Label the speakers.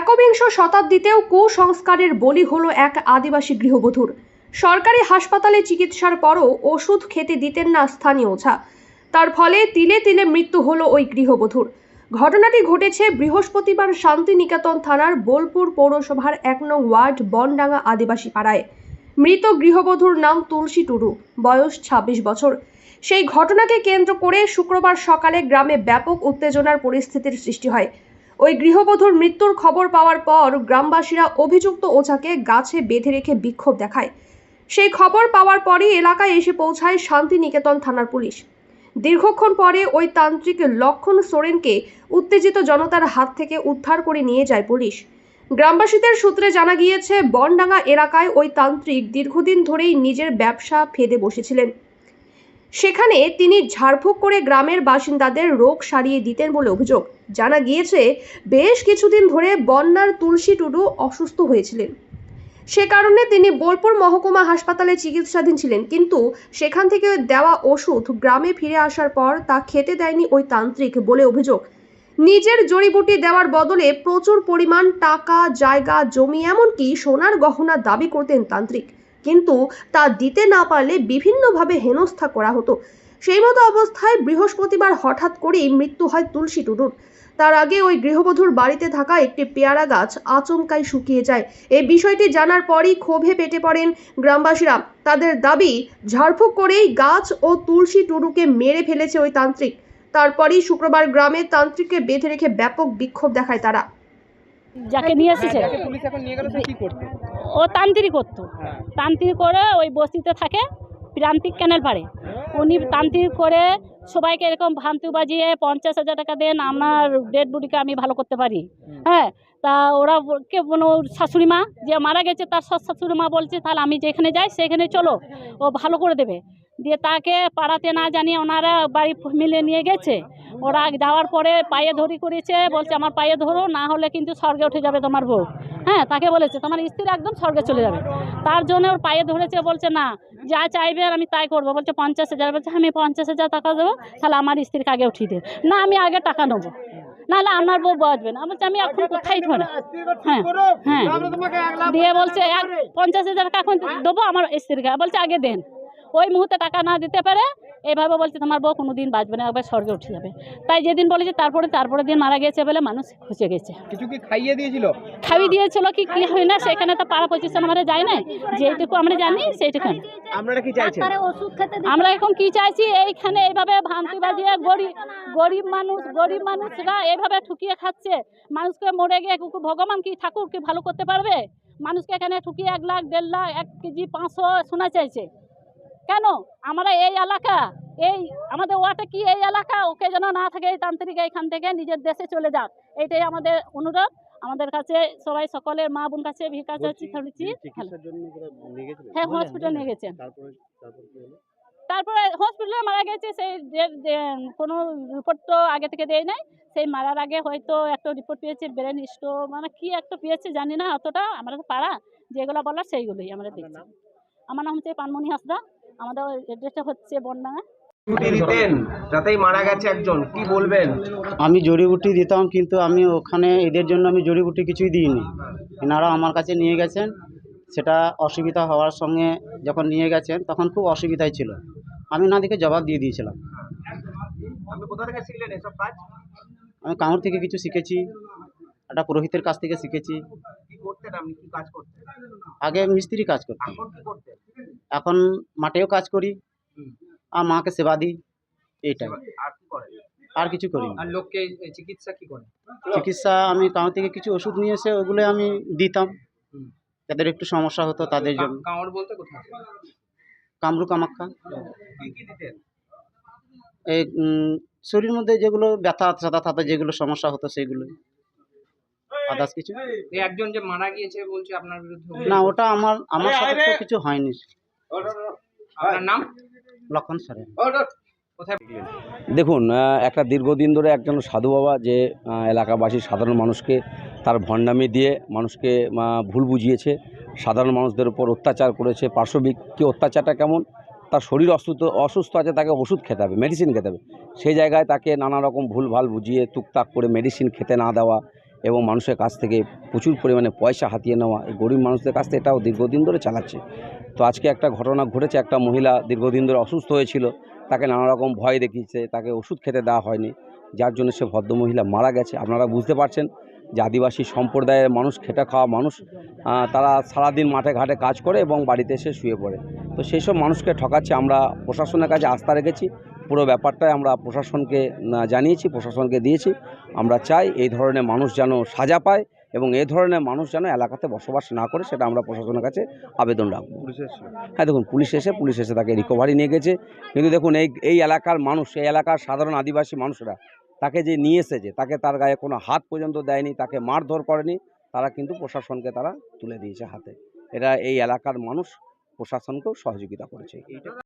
Speaker 1: একবিংশ শতাব্দীতেও কুসংস্কারের বলি হলো এক আদিবাসী গৃহবধূর। সরকারি হাসপাতালে চিকিৎসার পরও ওষুধ খেতে দিতেন না স্থানীয় ওঝা। তার ফলে তিলে তিলে মৃত্যু হলো ওই গৃহবধূর। ঘটনাটি ঘটেছে বৃহস্পতিবার শান্তিনিকেতন থানার বোলপুর পৌরসভার এক নং ওয়ার্ড বনডাঙ্গা আদিবাসী পাড়ায়। মৃত গৃহবধূর নাম তুলসী টুডু, বয়স ২৬ বছর। সেই ঘটনাকে কেন্দ্র করে শুক্রবার সকালে গ্রামে ব্যাপক উত্তেজনার পরিস্থিতির সৃষ্টি হয়। ওই গৃহবধূর মৃত্যুর খবর পাওয়ার পর গ্রামবাসীরা অভিযুক্ত ওঝাকে গাছে বেঁধে রেখে বিক্ষোভ দেখায়। সেই খবর পাওয়ার পরই এলাকায় এসে পৌঁছায় শান্তিনিকেতন থানার পুলিশ। দীর্ঘক্ষণ পরে ওই তান্ত্রিক লক্ষণ সোরেনকে উত্তেজিত জনতার হাত থেকে উদ্ধার করে নিয়ে যায় পুলিশ। গ্রামবাসীদের সূত্রে জানা গিয়েছে, বনডাঙ্গা এলাকায় ওই তান্ত্রিক দীর্ঘদিন ধরেই নিজের ব্যবসা ফেদে বসেছিলেন। সেখানে তিনি ঝাড়ফুঁক করে গ্রামের বাসিন্দাদের রোগ সারিয়ে দিতেন বলে অভিযোগ। জানা গিয়েছে, বেশ কিছুদিন ধরে বন্যার তুলসী টুডু অসুস্থ হয়েছিলেন। সে কারণে তিনি বোলপুর মহকুমা হাসপাতালে চিকিৎসাধীন ছিলেন, কিন্তু সেখান থেকে দেওয়া ওষুধ গ্রামে ফিরে আসার পর তা খেতে দেয়নি ওই তান্ত্রিক বলে অভিযোগ। নিজের জড়িবুটি দেওয়ার বদলে প্রচুর পরিমাণ টাকা, জায়গা, জমি, এমনকি সোনার গহনা দাবি করতেন তান্ত্রিক। কিন্তু তা দিতে না পারলে বিভিন্নভাবে হেনস্থা করা হতো। সেই মতো অবস্থায় বৃহস্পতিবার হঠাৎ করেই মৃত্যু হয় তুলসী টুডুর। তার আগে ওই গৃহবধূর বাড়িতে থাকা একটি পেয়ারা গাছ আচমকাই শুকিয়ে যায়। এই বিষয়টি জানার পরই ক্ষোভে পেটে পড়েন গ্রামবাসীরা। তাদের দাবি ঝাড়ফুঁক করেই গাছ ও তুলসী টুডুকে মেরে ফেলেছে ওই তান্ত্রিক। তারপরই শুক্রবার গ্রামে তান্ত্রিককে বেঁধে রেখে ব্যাপক বিক্ষোভ দেখায় তারা।
Speaker 2: যাকে নিয়ে এসেছে
Speaker 3: পুলিশ এখন নিয়ে গেল কি করতো?
Speaker 2: ও তান্ত্রিক করতো।
Speaker 3: হ্যাঁ।
Speaker 2: তান্ত্রিক করে ওই বস্তিতে থাকে প্রান্তিক ক্যানেল পাড়ে। উনি তান্ত্রিক করে সবাইকে এরকম ভান্তি বাজিয়ে পঞ্চাশ হাজার টাকা দেন আমার ডেড বডিকে আমি ভালো করতে পারি। হ্যাঁ তা ওরা কে কোনো শাশুড়ি মা যে মারা গেছে তার সৎ শাশুড়ি মা বলছে তাহলে আমি যেখানে যাই সেখানে চলো। ও ভালো করে দেবে। দিয়ে তাকে পাড়াতে না জানিয়ে ওনারা বাড়ি মিলে নিয়ে গেছে। ওরা যাওয়ার পরে পায়ে ধরি করেছে বলছে আমার পায়ে ধরো না হলে কিন্তু স্বর্গে উঠে যাবে তোমার বউ। হ্যাঁ তাকে বলেছে তোমার স্ত্রী একদম স্বর্গে চলে যাবে। তার জন্য ওর পায়ে ধরেছে বলছে না যা চাইবে আর আমি তাই করব। বলছে পঞ্চাশ হাজার। বলছে আমি পঞ্চাশ হাজার টাকা দেবো তাহলে আমার স্ত্রীকে আগে উঠিয়ে দে। না আমি আগে টাকা নেব। নাহলে আমার বউ বাঁচবে না। বলছে আমি এখন কোথায় ধরে হ্যাঁ হ্যাঁ। দিয়ে বলছে এক পঞ্চাশ হাজার টাকা এখন দেবো আমার স্ত্রীকে। বলছে আগে দেন। ওই মুহূর্তে টাকা না দিতে পারে এইভাবে বলছে তোমার বউ কোনো দিন বাঁচবে না একবার স্বর্গে উঠে যাবে। তাই যেদিন বলেছে তারপরে তারপরে দিন মারা গেছে বলে মানুষ খুঁজে গেছে।
Speaker 3: কিছু কি খাইয়ে দিয়েছিল?
Speaker 2: খাবি দিয়েছিল কি কি হয় না সেখানে তো পাড়া পঁচিশন আমরা যাই না যেটুকু আমরা জানি সেইটুকু।
Speaker 3: কি
Speaker 2: আমরা এখন কি চাইছি? এইখানে এইভাবে ভান্তি বাজিয়ে গরিব গরিব মানুষ গরিব মানুষরা এইভাবে ঠুকিয়ে খাচ্ছে। মানুষকে মরে গিয়ে কুকুর ভগবান কি ঠাকুর কি ভালো করতে পারবে? মানুষকে এখানে ঠুকিয়ে এক লাখ দেড় লাখ এক কেজি পাঁচশো শোনা চাইছে। কেন? আমরা এই এলাকা এই আমাদের ওয়াটা কি এই এলাকা? ওকে যেন না থাকে এই তান্ত্রিক এইখান থেকে নিজের দেশে চলে যাক। এইটাই আমাদের অনুরোধ। আমাদের কাছে সবাই সকলের মা বোন কাছে হ্যাঁ হসপিটাল নিয়ে গেছে তারপরে হসপিটালে মারা গেছে সেই কোনো রিপোর্ট তো আগে থেকে দেয় নাই। সেই মারার আগে হয়তো একটা রিপোর্ট পেয়েছে ব্রেন স্ট্রো মানে কি একটা পেয়েছে জানি না অতটা আমরা তো পাড়া যেগুলো বলার সেইগুলোই আমরা দেখছি। আমার নাম হচ্ছে পানমণি হাসদা। আমাদের এড্রেসটা হচ্ছে বন্যাঙা
Speaker 3: ছুটি দিতেন যাতেই মারা গেছে একজন কি বলবেন?
Speaker 4: আমি জড়িবুটি দিতাম কিন্তু আমি ওখানে এদের জন্য আমি জড়িবুটি কিছুই দিইনি। এনারা আমার কাছে নিয়ে গেছেন সেটা অসুবিধা হওয়ার সঙ্গে যখন নিয়ে গেছেন তখন খুব অসুবিধাই ছিল। আমি না দেখে জবাব দিয়ে দিয়েছিলাম। আমি কামড় থেকে কিছু শিখেছি একটা পুরোহিতের কাছ থেকে শিখেছি। আগে মিস্ত্রি কাজ করতাম।
Speaker 3: এখন
Speaker 4: মাঠেও কাজ করি আর মাকে সেবা দিই এইটাই।
Speaker 3: আর
Speaker 4: আর কিছু করি
Speaker 3: আর লোককে চিকিৎসা কি করেন
Speaker 4: চিকিৎসা আমি কামড় থেকে কিছু ওষুধ নিয়ে এসে ওগুলো আমি দিতাম। যাদের একটু সমস্যা হতো তাদের জন্য।
Speaker 3: কামড় বলতে কোথায়
Speaker 4: কামরু কামাখ্যা
Speaker 3: কি কি দিতেন?
Speaker 4: এই উম, শরীরের মধ্যে যেগুলো ব্যথা সাদা থাতা যেগুলো সমস্যা হতো সেগুলো। আদার্স কিছু?
Speaker 3: এই একজন যে মারা গিয়েছে বলছে আপনার বিরুদ্ধে
Speaker 4: না ওটা আমার আমার সাথে তো কিছু হয়নি।
Speaker 3: আপনার নাম?
Speaker 4: লক্ষণ সরেন।
Speaker 5: দেখুন একটা দীর্ঘদিন ধরে একজন সাধু বাবা যে এলাকাবাসী সাধারণ মানুষকে তার ভণ্ডামি দিয়ে মানুষকে ভুল বুঝিয়েছে সাধারণ মানুষদের উপর অত্যাচার করেছে পার্শ্ববিককে অত্যাচারটা কেমন? তার শরীর অসুস্থ অসুস্থ আছে তাকে ওষুধ খেতে হবে মেডিসিন খেতে হবে। সেই জায়গায় তাকে নানা রকম ভুলভাল বুঝিয়ে টুকটাক করে মেডিসিন খেতে না দেওয়া এবং মানুষের কাছ থেকে প্রচুর পরিমাণে পয়সা হাতিয়ে নেওয়া এই গরিব মানুষদের কাছ থেকে এটাও দীর্ঘদিন ধরে চালাচ্ছে। তো আজকে একটা ঘটনা ঘটেছে, একটা মহিলা দীর্ঘদিন ধরে অসুস্থ হয়েছিল, তাকে নানা রকম ভয় দেখিয়েছে, তাকে ওষুধ খেতে দেওয়া হয়নি, যার জন্য সে ভদ্রমহিলা মারা গেছে। আপনারা বুঝতে পারছেন যে আদিবাসী সম্প্রদায়ের মানুষ, খেটে খাওয়া মানুষ তারা সারাদিন মাঠে ঘাটে কাজ করে এবং বাড়িতে এসে শুয়ে পড়ে। তো সেই সব মানুষকে ঠকাচ্ছে, আমরা প্রশাসনের কাছে আস্থা রেখেছি, পুরো ব্যাপারটাই আমরা প্রশাসনকে জানিয়েছি, প্রশাসনকে দিয়েছি। আমরা চাই এই ধরনের মানুষ যেন সাজা পায় এবং এ ধরনের মানুষ যেন এলাকাতে বসবাস না করে সেটা আমরা প্রশাসনের কাছে আবেদন রাখব। হ্যাঁ দেখুন পুলিশ এসে পুলিশ এসে তাকে রিকভারি নিয়ে গেছে। কিন্তু দেখুন এই এই এলাকার মানুষ এই এলাকার সাধারণ আদিবাসী মানুষরা তাকে যে নিয়ে এসেছে তাকে তার গায়ে কোনো হাত পর্যন্ত দেয়নি তাকে মারধর করেনি তারা কিন্তু প্রশাসনকে তারা তুলে দিয়েছে হাতে। এটা এই এলাকার মানুষ প্রশাসনকেও সহযোগিতা করেছে।